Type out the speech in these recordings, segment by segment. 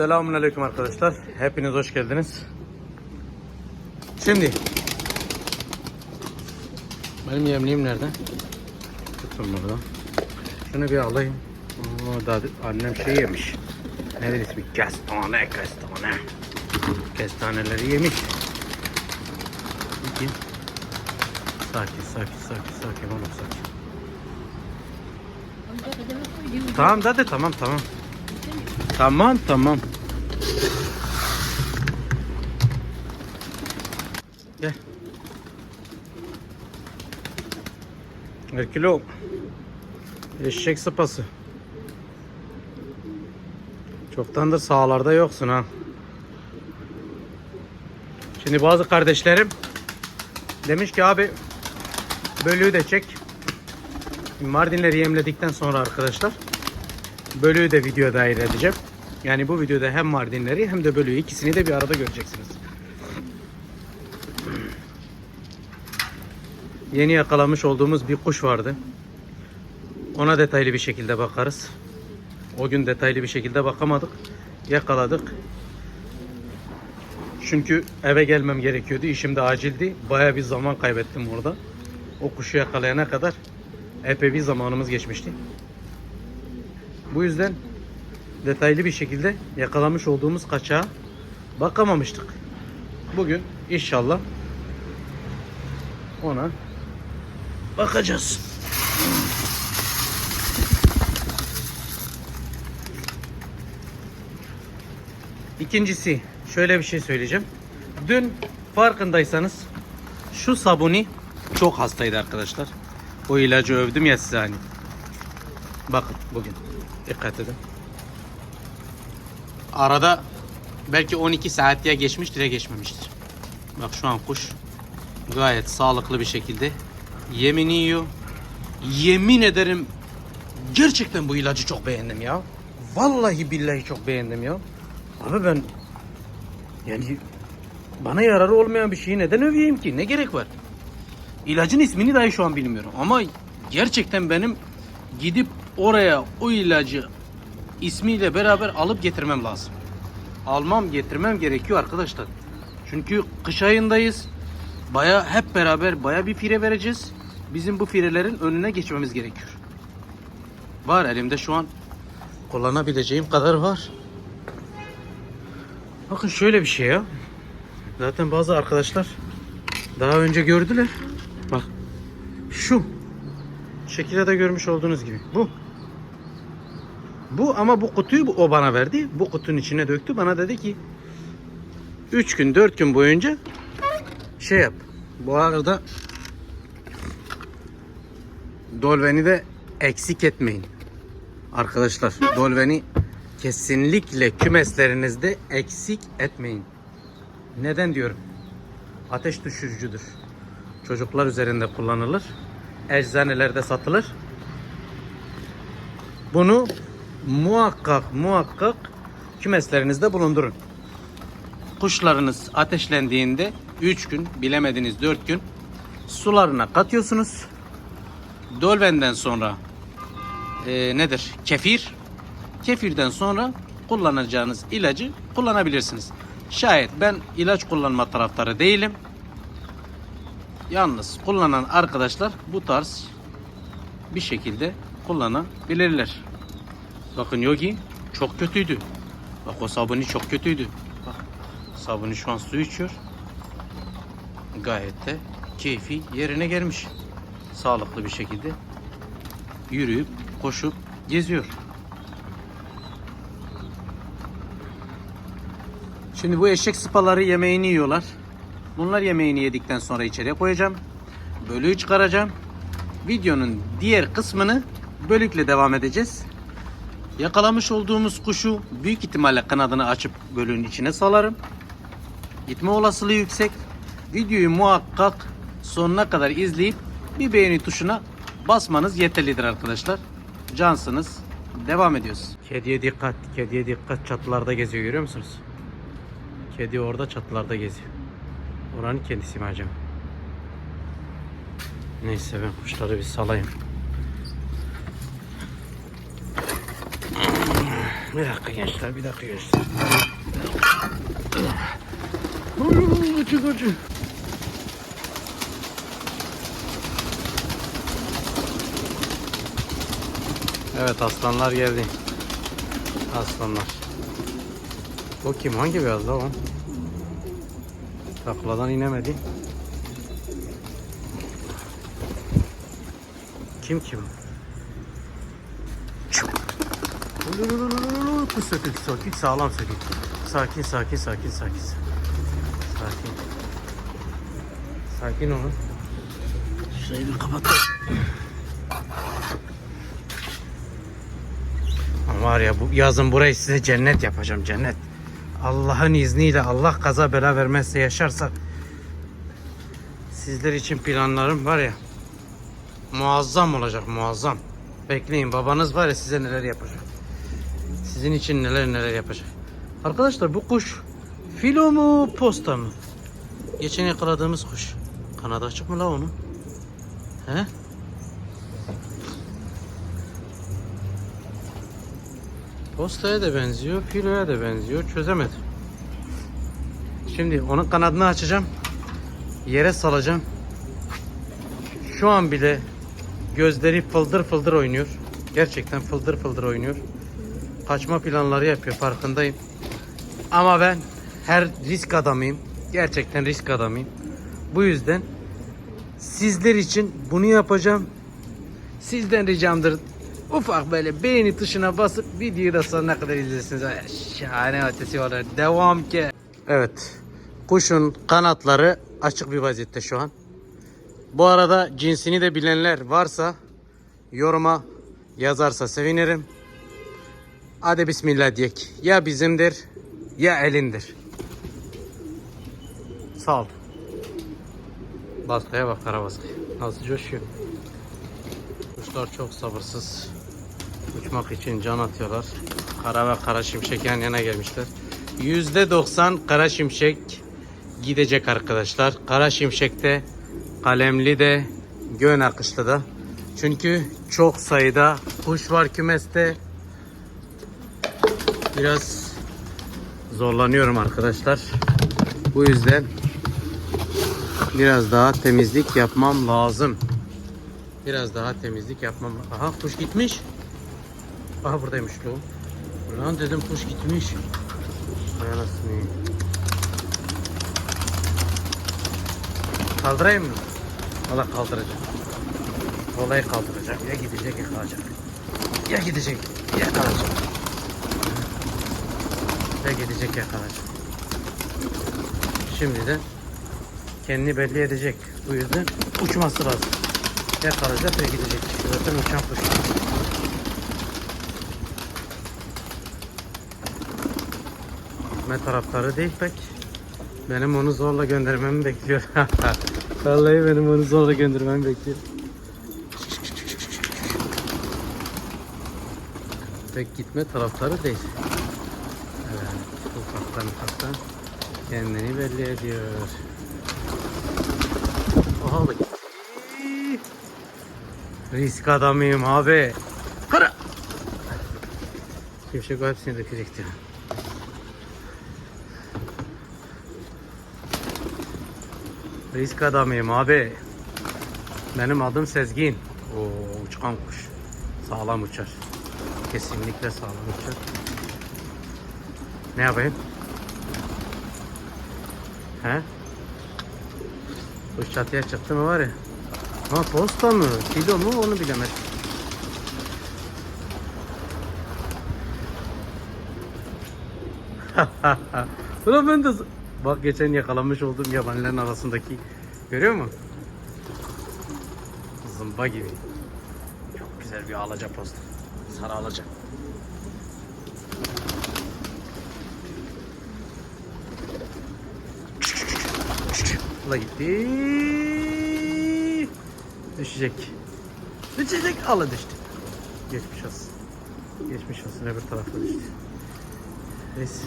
Selamun Aleyküm arkadaşlar. Hepiniz hoş geldiniz. Şimdi benim yemliğim nerede? Tutun burada. Şunu bir alayım. Oo, da annem şey yemiş. Nedir ismi? Kestane, kestane. Kestaneleri yemiş. Peki. Sakin, sakin, sakin, sakin oğlum sakin. Tamam hadi tamam tamam. Tamam tamam. Gel. Bir kilo eşek sıpası. Çoktandır sahalarda yoksun ha. Şimdi bazı kardeşlerim demiş ki abi bölüğü de çek. Mardinleri yemledikten sonra arkadaşlar bölüğü de video dahil edeceğim. Yani bu videoda hem Mardinleri hem de bölüğü ikisini de bir arada göreceksiniz. Yeni yakalamış olduğumuz bir kuş vardı. Ona detaylı bir şekilde bakarız. O gün detaylı bir şekilde bakamadık. Yakaladık. Çünkü eve gelmem gerekiyordu. İşim de acildi. Baya bir zaman kaybettim orada. O kuşu yakalayana kadar epey bir zamanımız geçmişti. Bu yüzden detaylı bir şekilde yakalamış olduğumuz kaçağa bakamamıştık. Bugün inşallah ona bakacağız. İkincisi şöyle bir şey söyleyeceğim. Dün farkındaysanız şu sabuni çok hastaydı arkadaşlar. O ilacı övdüm ya size hani. Bakın bugün. Dikkat edin. Arada belki 12 saat ya geçmiştir ya geçmemiştir. Bak şu an kuş gayet sağlıklı bir şekilde yemini yiyor. Yemin ederim gerçekten bu ilacı çok beğendim ya. Vallahi billahi çok beğendim ya. Abi ben yani bana yararı olmayan bir şeyi neden öveyim ki? Ne gerek var? İlacın ismini dahi şu an bilmiyorum. Ama gerçekten benim gidip oraya o ilacı ismiyle beraber alıp getirmem lazım. Almam getirmem gerekiyor arkadaşlar. Çünkü kış ayındayız. Baya hep beraber baya bir fire vereceğiz. Bizim bu firelerin önüne geçmemiz gerekiyor. Var elimde şu an kullanabileceğim kadar var. Bakın şöyle bir şey ya. Zaten bazı arkadaşlar daha önce gördüler. Bak. Şu. Şekilde de görmüş olduğunuz gibi. Bu. Bu ama bu kutuyu o bana verdi. Bu kutunun içine döktü. Bana dedi ki 3 gün 4 gün boyunca şey yap. Bu arada Dolveni de eksik etmeyin. Arkadaşlar Dolveni kesinlikle kümeslerinizde eksik etmeyin. Neden diyorum? Ateş düşürücüdür. Çocuklar üzerinde kullanılır. Eczanelerde satılır. Bunu muhakkak muhakkak kümeslerinizde bulundurun. Kuşlarınız ateşlendiğinde 3 gün bilemediniz 4 gün sularına katıyorsunuz. Dolvenden sonra e, nedir? Kefir. Kefirden sonra kullanacağınız ilacı kullanabilirsiniz. Şayet ben ilaç kullanma taraftarı değilim. Yalnız kullanan arkadaşlar bu tarz bir şekilde kullanabilirler. Bakın Yogi çok kötüydü. Bak o sabuni çok kötüydü. Bak sabuni şu an su içiyor. Gayet de keyfi yerine gelmiş. Sağlıklı bir şekilde yürüyüp koşup geziyor. Şimdi bu eşek sıpaları yemeğini yiyorlar. Bunlar yemeğini yedikten sonra içeriye koyacağım. Bölüğü çıkaracağım. Videonun diğer kısmını bölükle devam edeceğiz. Yakalamış olduğumuz kuşu büyük ihtimalle kanadını açıp bölüğün içine salarım. Gitme olasılığı yüksek. Videoyu muhakkak sonuna kadar izleyip bir beğeni tuşuna basmanız yeterlidir arkadaşlar. Cansınız. Devam ediyoruz. Kediye dikkat, kediye dikkat çatılarda geziyor görüyor musunuz? Kedi orada çatılarda geziyor. Oranın kendisi mi acaba? Neyse ben kuşları bir salayım. Bir dakika gençler, bir dakika gençler. Uçuk uçuk. Evet aslanlar geldi. Aslanlar. O kim? Hangi beyaz da o? Takladan inemedi. Kim kim? Kuş sökük, sökük, sağlam sökük. Sakin, sakin, sakin, sakin. Sakin. Sakin olun. Şurayı bir. Ama var ya bu yazın burayı size cennet yapacağım cennet. Allah'ın izniyle Allah kaza bela vermezse yaşarsak sizler için planlarım var ya muazzam olacak muazzam. Bekleyin babanız var ya size neler yapacak. Sizin için neler neler yapacak. Arkadaşlar bu kuş filo mu posta mı? Geçen yakaladığımız kuş. Kanadı açık mı la onun? He? Postaya da benziyor, filoya da benziyor. Çözemedim. Şimdi onun kanadını açacağım. Yere salacağım. Şu an bile gözleri fıldır fıldır oynuyor. Gerçekten fıldır fıldır oynuyor. Kaçma planları yapıyor farkındayım. Ama ben her risk adamıyım. Gerçekten risk adamıyım. Bu yüzden sizler için bunu yapacağım. Sizden ricamdır ufak böyle beğeni tuşuna basıp videoyu da sonuna kadar izlersiniz. Ay, Şahane ötesi olur. Devam ki. Evet. Kuşun kanatları açık bir vaziyette şu an. Bu arada cinsini de bilenler varsa yoruma yazarsa sevinirim. Hadi bismillah diyek. Ya bizimdir ya elindir. Sağ ol. Baskıya bak kara baskıya. Nasıl coşuyor. Kuşlar çok sabırsız. Uçmak için can atıyorlar. Kara ve kara şimşek yan yana gelmişler. %90 kara şimşek gidecek arkadaşlar. Kara şimşekte kalemli de gön akışlı da. Çünkü çok sayıda kuş var kümeste. Biraz zorlanıyorum arkadaşlar. Bu yüzden biraz daha temizlik yapmam lazım. Biraz daha temizlik yapmam. Aha kuş gitmiş. Aha buradaymış lo. Lan dedim kuş gitmiş. Anasını. Kaldırayım mı? Valla kaldıracağım. Olayı kaldıracağım. Ya gidecek ya kalacak. Ya gidecek ya kalacak. Ya gidecek ya kalacak. Şimdi de kendini belli edecek. Bu yüzden uçması lazım. Ya kalacak ya gidecek. Zaten uçan kuş. Gitme taraftarı değil pek. Benim onu zorla göndermemi bekliyor. Vallahi benim onu zorla göndermemi bekliyor. Pek gitme taraftarı değil. Evet, ufaktan ufaktan kendini belli ediyor. Aha bak. Risk adamıyım abi. Kara. Şimşek o hepsini dökecektir. Risk adamıyım abi. Benim adım Sezgin. Oo, uçkan kuş. Sağlam uçar. Kesinlikle sağlam uçar. Ne yapayım? He? Kuş çatıya çıktı mı var ya. Ha posta mı? Kilo mu onu bilemedim. Ulan ben de... Bak geçen yakalamış olduğum yabanilerin arasındaki. Görüyor musun? Zımba gibi. Çok güzel bir alaca posta. Sarı alaca. Ula gitti. Düşecek. Düşecek. Ala düştü. Geçmiş olsun. Geçmiş olsun öbür tarafta düştü. Neyse.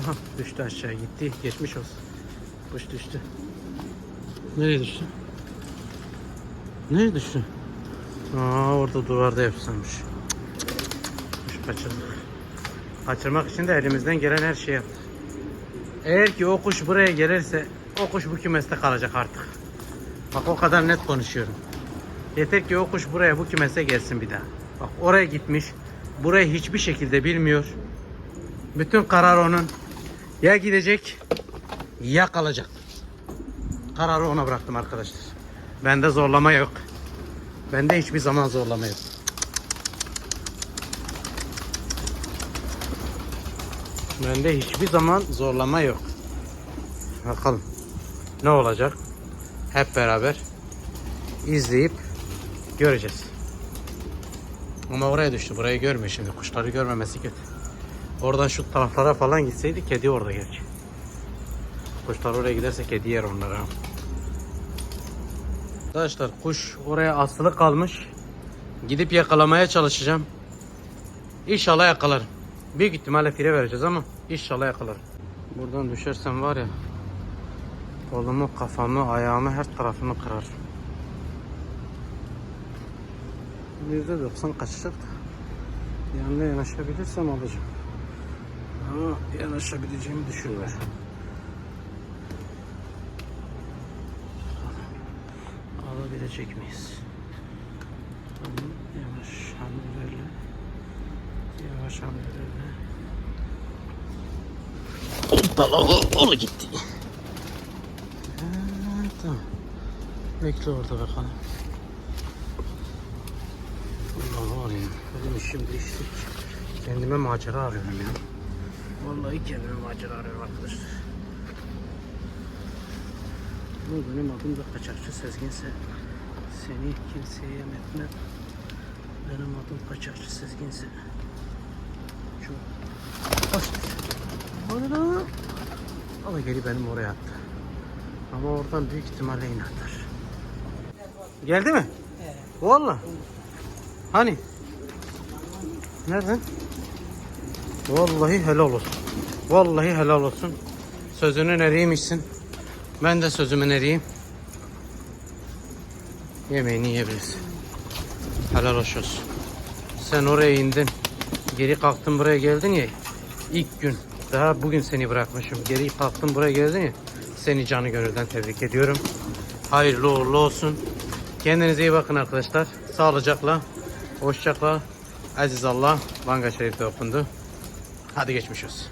Aha düştü aşağı gitti. Geçmiş olsun. Kuş düştü. Nereye düştü? Nereye düştü? Aa orada duvarda yapsanmış. Kuş kaçırdık. Kaçırmak için de elimizden gelen her şeyi. Eğer ki o kuş buraya gelirse o kuş bu kümeste kalacak artık. Bak o kadar net konuşuyorum. Yeter ki o kuş buraya bu kümese gelsin bir daha. Bak oraya gitmiş. Burayı hiçbir şekilde bilmiyor. Bütün karar onun. Ya gidecek ya kalacak. Kararı ona bıraktım arkadaşlar. Bende zorlama yok. Bende hiçbir zaman zorlama yok. Bende hiçbir zaman zorlama yok. Bakalım ne olacak? Hep beraber izleyip göreceğiz. Ama oraya düştü. Burayı görmüyor şimdi. Kuşları görmemesi kötü. Oradan şu taraflara falan gitseydi kedi orada gerçi. Kuşlar oraya giderse kedi yer onları. ha. Arkadaşlar kuş oraya asılı kalmış. Gidip yakalamaya çalışacağım. İnşallah yakalarım. Büyük ihtimalle fire vereceğiz ama inşallah yakalarım. Buradan düşersem var ya kolumu, kafamı, ayağımı her tarafımı kırar. %90 kaçacak da yanına yanaşabilirsem alacağım. Ama yanaşabileceğimi düşünmüyorum. Alabilecek miyiz? Hamlelerle Hoppala o, o gitti. Ha, tamam. Bekle orada bakalım. Allah var ya. Benim işim değişti. Kendime macera arıyorum ya. Vallahi kendime macera arıyorum arkadaşlar. Bu benim adım da kaçakçı Sezginse seni kimseye yem etmem. Benim adım kaçakçı Sezginse lan. Ama geri benim oraya attı. Ama oradan büyük ihtimalle yine atar. Geldi mi? Evet. Valla. Hani? Nereden? Vallahi helal olsun. Vallahi helal olsun. Sözünün eriymişsin. Ben de sözümün eriyim. Yemeğini yiyebilirsin. Helal hoş olsun. Sen oraya indin. Geri kalktın buraya geldin ya. İlk gün. Daha bugün seni bırakmışım. Geri kalktın buraya geldin ya. Seni canı gönülden tebrik ediyorum. Hayırlı uğurlu olsun. Kendinize iyi bakın arkadaşlar. Sağlıcakla. Hoşça kal. Aziz Allah. Banga Şerif'te okundu. Hadi geçmiş olsun.